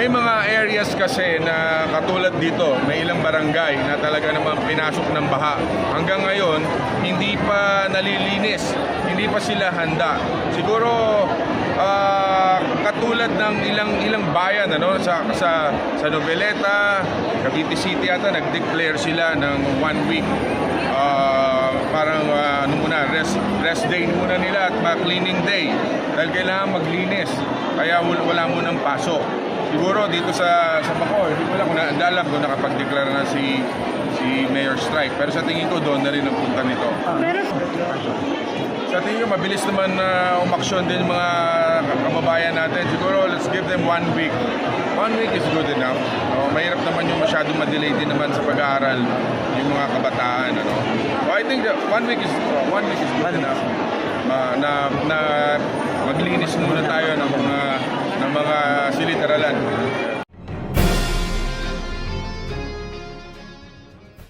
May mga areas kasi na katulad dito, may ilang barangay na talaga naman pinasok ng baha. Hanggang ngayon, hindi pa nalilinis, hindi pa sila handa. Siguro ah, katulad ng ilang ilang bayan ano sa sa sa Noveleta, Cavite City ata nag-declare sila ng one week ah, parang ah, ano muna rest rest day muna nila at cleaning day dahil kailangan maglinis kaya wal- wala mo ng pasok siguro dito sa sa Bacoor hindi ko lang kung naandala kung nakapag-declare na si si Mayor Strike pero sa tingin ko doon na rin ang punta nito Pero sa tingin ko, mabilis naman na umaksyon din mga kababayan natin. Siguro, let's give them one week. One week is good enough. No? Mahirap naman yung masyadong madelay din naman sa pag-aaral yung mga kabataan. Ano? So I think that one week is one week is good enough. Ma- na, na maglinis muna tayo ng